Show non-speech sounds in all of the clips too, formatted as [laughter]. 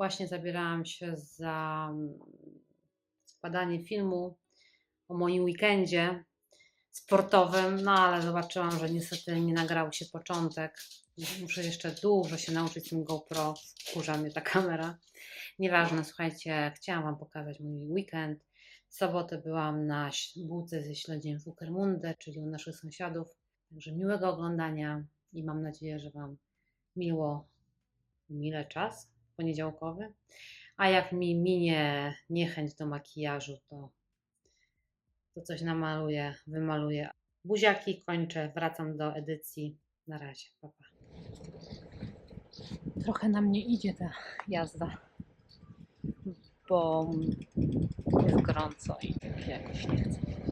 Właśnie zabierałam się za mm, składanie filmu o moim weekendzie sportowym, no ale zobaczyłam, że niestety nie nagrał się początek. Muszę jeszcze dużo się nauczyć tym GoPro, wkurza mnie ta kamera. Nieważne, słuchajcie, chciałam Wam pokazać mój weekend. W sobotę byłam na bułce ze śledziem w Ukermunde, czyli u naszych sąsiadów. Także miłego oglądania i mam nadzieję, że Wam miło, mile czas poniedziałkowy. A jak mi minie niechęć do makijażu, to, to coś namaluję, wymaluję. Buziaki kończę, wracam do edycji. Na razie, pa, pa. Trochę na mnie idzie ta jazda, bo jest gorąco i jakoś nie chcę.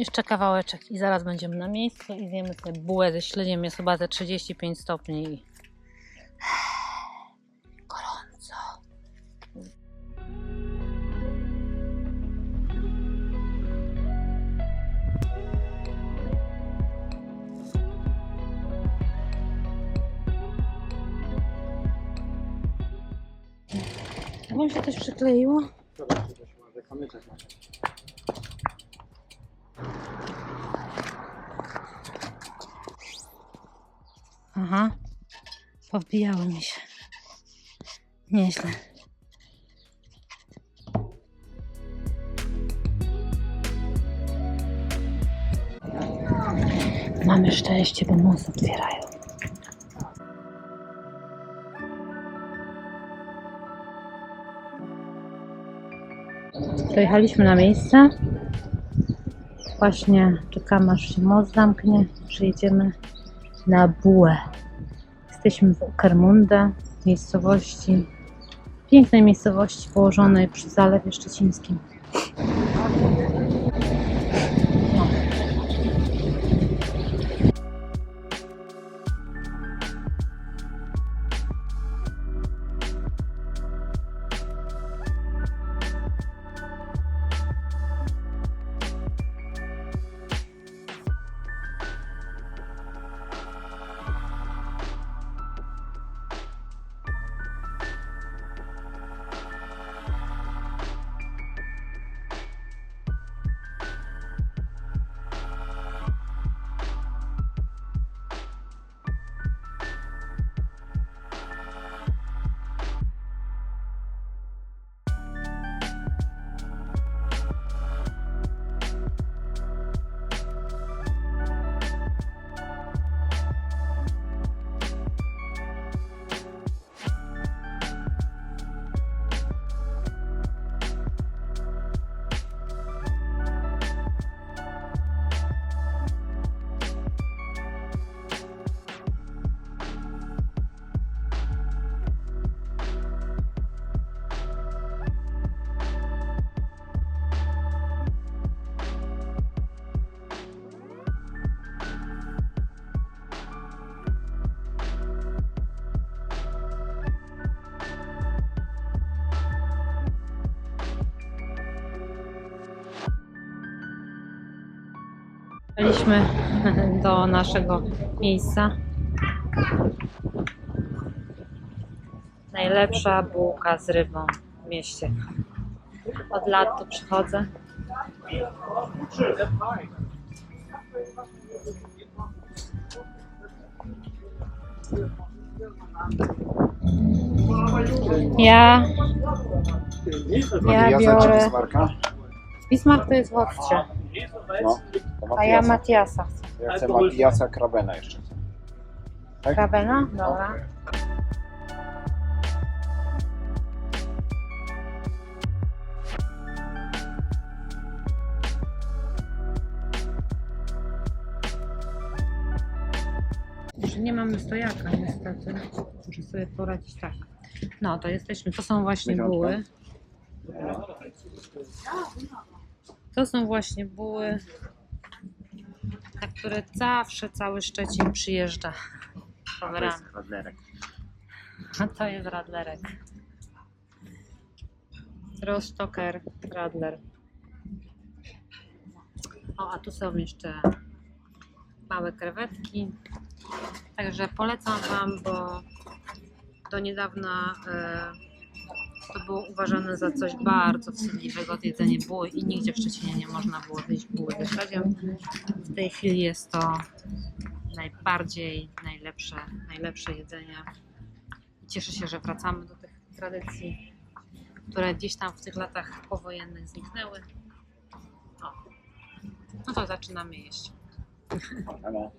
Jeszcze kawałeczek i zaraz będziemy na miejscu i zjemy sobie bułę ze śledziem. Jest chyba ze 35 stopni i gorąco. Wam się coś przykleiło? Zobacz, czy coś może kamyczek. Aha. Powbijały mi się. Nieźle. Mamy szczęście, bo most otwierają. Dojechaliśmy na miejsce. Właśnie czekamy aż się most zamknie. Przyjedziemy na bułę. Jesteśmy w Ukermunde, miejscowości, pięknej miejscowości położonej przy Zalewie Szczecińskim. Byliśmy [laughs] do naszego miejsca. Najlepsza bułka z rybą w mieście. Od lat tu przychodzę. Ja, ja biorę. Bismarck to jest chłopcze. No, A ja Matiasa. Chcę. Ja chcę Matiasa Krabena jeszcze. Tak? Krabena? No. Dobra. Nie mamy stojaka niestety. Muszę sobie poradzić tak. No to jesteśmy, to są właśnie Miesiączka? buły. To są właśnie buły, na które zawsze cały Szczecin przyjeżdża. Rowerami. radlerek. A to jest radlerek. Rostoker, radler. O, a tu są jeszcze małe krewetki. Także polecam Wam, bo do niedawna e, to było uważane za coś bardzo wstydliwego, to jedzenie buły i nigdzie w Szczecinie nie można było zjeść buły ze śledziem. W tej chwili jest to najbardziej najlepsze, najlepsze jedzenie. Cieszę się, że wracamy do tych tradycji, które gdzieś tam w tych latach powojennych zniknęły. O. No to zaczynamy jeść. Ale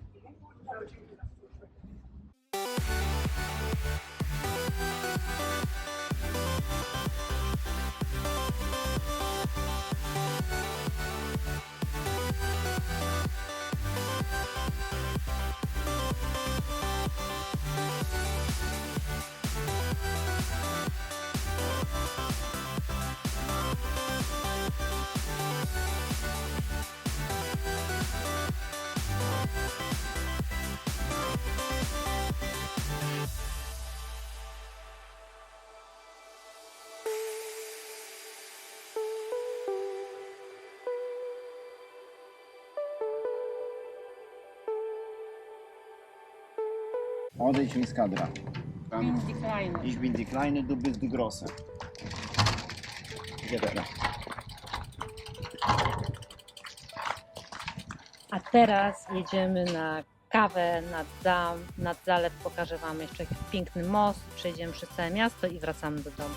Odejdź mi z kadra. Tam Ich bin die Kleine, du bist die Große. Gdzie teraz? A teraz jedziemy na kawę nad, dam, nad zalew. Pokażę Wam jeszcze jakiś piękny most. Przejdziemy przez całe miasto i wracamy do domu.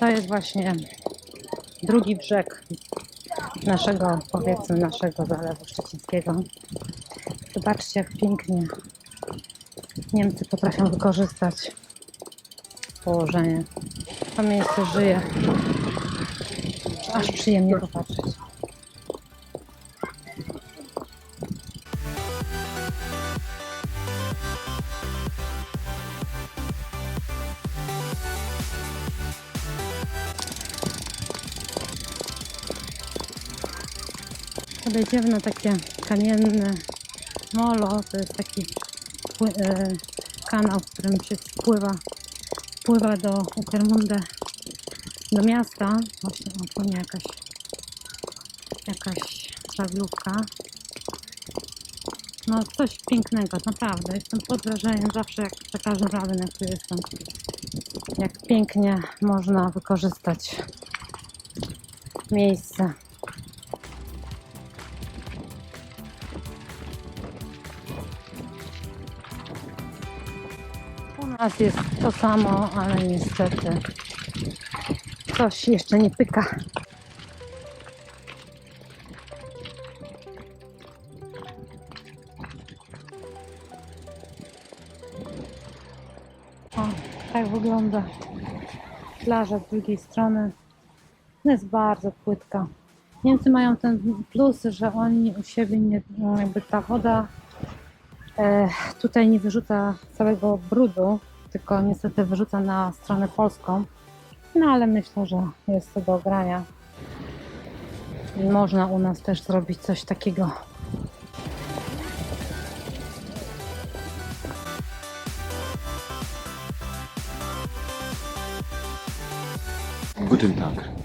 To jest właśnie drugi brzeg naszego, powiedzmy, naszego zalewu szczecińskiego. Zobaczcie, jak pięknie Niemcy potrafią wykorzystać położenie. To miejsce żyje. Aż przyjemnie popatrzeć. Podejdziemy na takie kamienne molo. To jest taki e, kanał, w którym się spływa, pływa do Ukermunde, do miasta. Właśnie o, płynie jakaś, jakaś żaglówka. No coś pięknego, naprawdę. Jestem pod wrażeniem zawsze, jak za każdym razem, jak tu jestem. Jak pięknie można wykorzystać miejsce. Nas jest to samo, ale niestety coś jeszcze nie pyka. O, tak wygląda plaża z drugiej strony. No jest bardzo płytka. Niemcy mają ten plus, że oni u siebie nie, no jakby ta woda e, tutaj nie wyrzuca całego brudu, tylko niestety wyrzuca na stronę polską. No ale myślę, że jest to do ogrania. Można u nas też zrobić coś takiego. Guten Tag.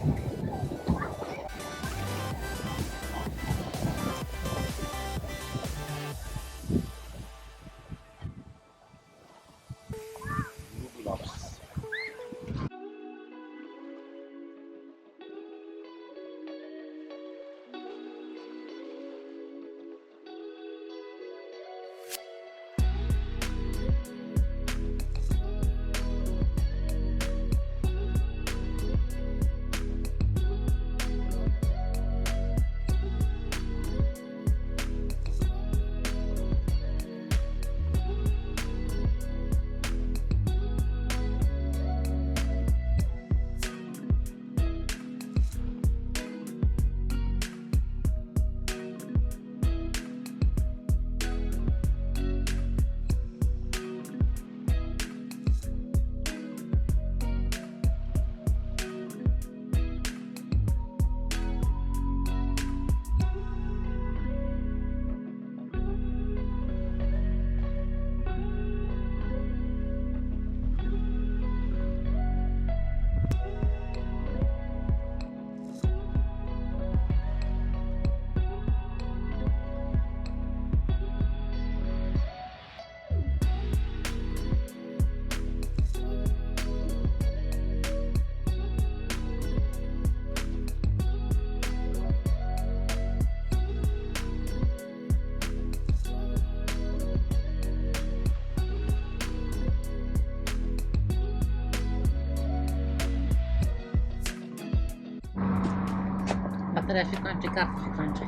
Bateria się kończy, karta się kończy.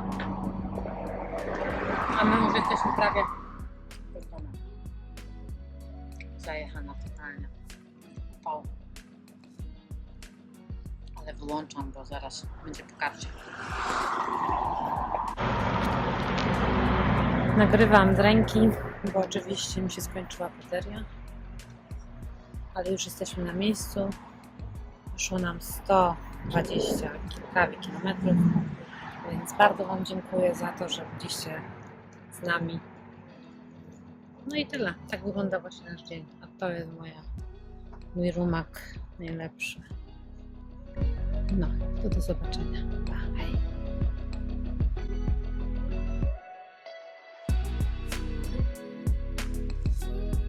A my już jesteśmy prawie domu. Zajechana totalnie. Upał. Ale wyłączam, bo zaraz będzie po karcie. Nagrywam z ręki, bo oczywiście mi się skończyła bateria. Ale już jesteśmy na miejscu. Wyszło nam 120 prawie kilometrów. Więc bardzo Wam dziękuję za to, że byliście z nami. No i tyle. Tak wygląda właśnie nasz dzień. A to jest moja, mój rumak najlepszy. No, to do zobaczenia. Pa, hej.